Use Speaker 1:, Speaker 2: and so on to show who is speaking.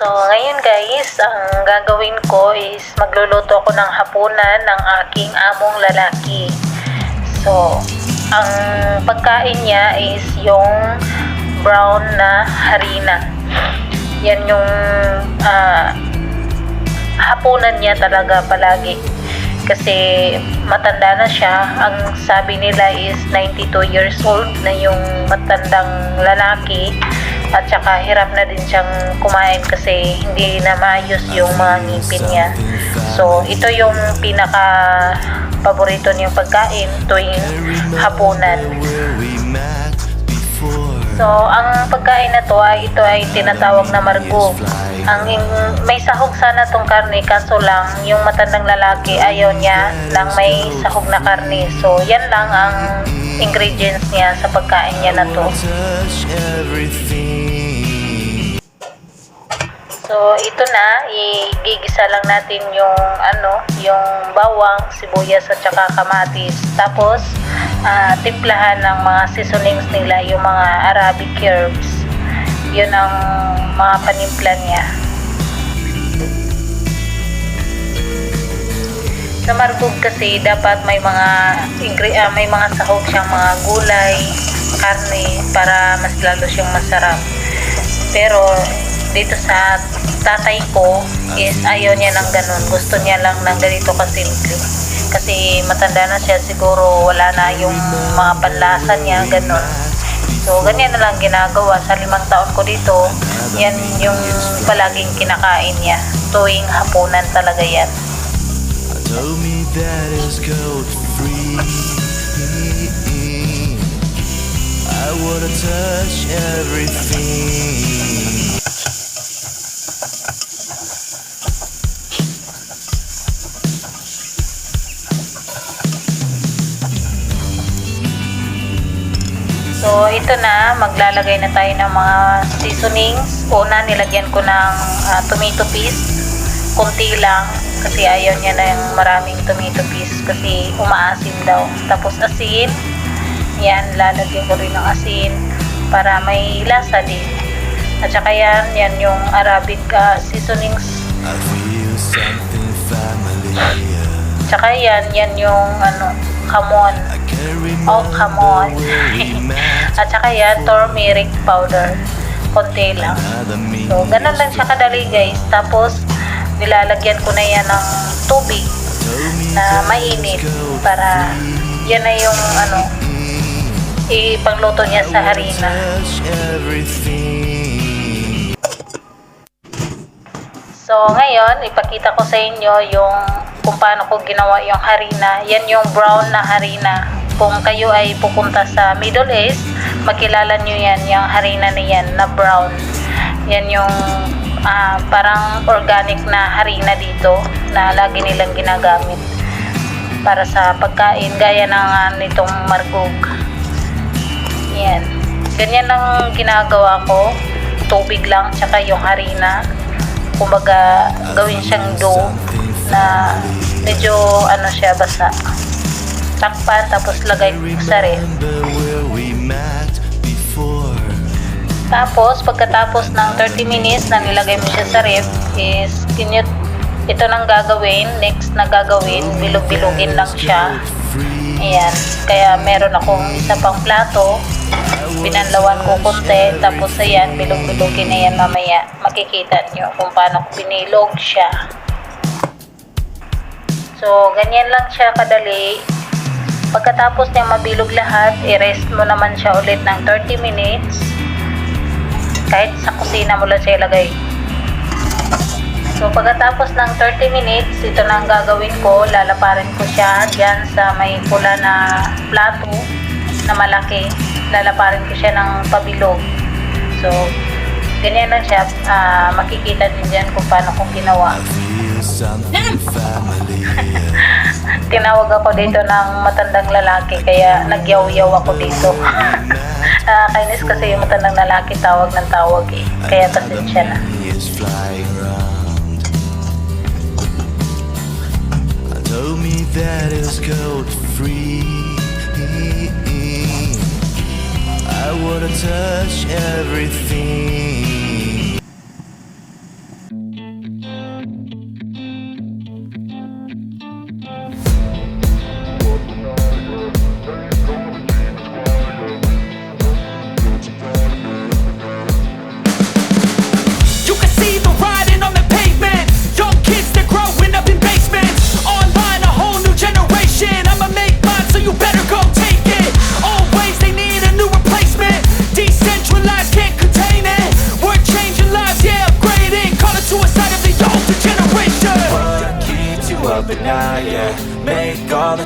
Speaker 1: So, ngayon guys, ang gagawin ko is magluluto ako ng hapunan ng aking among lalaki. So, ang pagkain niya is yung brown na harina. Yan yung ah, hapunan niya talaga palagi. Kasi matanda na siya. Ang sabi nila is 92 years old na yung matandang lalaki. At saka hirap na din siyang kumain kasi hindi na maayos yung mga ngipin niya. So, ito yung pinaka paborito niyang pagkain tuwing hapunan. So, ang pagkain na to ay ito ay tinatawag na margo. Ang may sahog sana tong karne kaso lang yung matandang lalaki ayaw niya ng may sahog na karne. So, yan lang ang ingredients niya sa pagkain niya na to. So, ito na, igigisa lang natin yung ano, yung bawang, sibuyas at saka kamatis. Tapos, ah, timplahan ng mga seasonings nila, yung mga Arabic herbs. Yun ang mga panimpla niya. Sa margog kasi dapat may mga ah, may mga sahog siyang mga gulay, karne para mas lalo siyang masarap. Pero dito sa tatay ko is ayaw niya ng ganun. Gusto niya lang ng ganito kasimple. Kasi matanda na siya siguro wala na yung mga panlasa niya ganun. So ganyan na lang ginagawa sa limang taon ko dito. Yan yung palaging kinakain niya. Tuwing hapunan talaga yan.
Speaker 2: Told me that it's gold free. I wanna touch everything.
Speaker 1: So, ito na, maglalagay na tayo ng mga seasonings. Una, nilagyan ko ng ah, tomato paste. Kunti lang, kasi ayaw niya na yung maraming tomato paste kasi umaasim daw. Tapos asin, yan, lalagyan ko rin ng asin para may lasa din. At saka yan, yan yung Arabic ah, seasonings. Tsaka yan, yan yung ano, kamon. Oh, come on.
Speaker 2: where we met.
Speaker 1: At saka yan, turmeric powder. Konti lang. So, ganun lang siya kadali guys. Tapos, nilalagyan ko na yan ng tubig na mainit para yan na yung ano, ipangluto niya sa harina. So, ngayon, ipakita ko sa inyo yung kung paano ko ginawa yung harina. Yan yung brown na harina. Kung kayo ay pupunta sa Middle East, makilala nyo yan, yung harina na yan, na brown. Yan yung ah, parang organic na harina dito na lagi nilang ginagamit para sa pagkain gaya ng ah, nitong margog. Yan. Ganyan ang ginagawa ko. Tubig lang, tsaka yung harina. Kumbaga, gawin siyang dough na medyo ano siya basa. Takpan, tapos lagay sa ref. Tapos, pagkatapos ng 30 minutes na nilagay mo siya sa ref, is kinut ito nang gagawin. Next na gagawin, bilog-bilugin lang siya. Ayan. Kaya meron akong isa pang plato. Binanlawan ko konti. Tapos ayan, bilog-bilugin na yan mamaya. Makikita nyo kung paano ko binilog siya. So, ganyan lang siya kadali. Pagkatapos niya mabilog lahat, i-rest mo naman siya ulit ng 30 minutes. Kahit sa kusina mo lang siya ilagay. So, pagkatapos ng 30 minutes, ito na ang gagawin ko. Lalaparin ko siya dyan sa may pula na plato na malaki. Lalaparin ko siya ng pabilog. So, ganyan lang siya. Ah, makikita din dyan kung paano ko ginawa. Tinawag ako dito ng matandang lalaki, kaya nagyaw-yaw ako dito. Nakakainis kasi yung matandang lalaki tawag ng tawag eh. Kaya pasensya na.
Speaker 2: Told me that it's gold free. I wanna touch everything.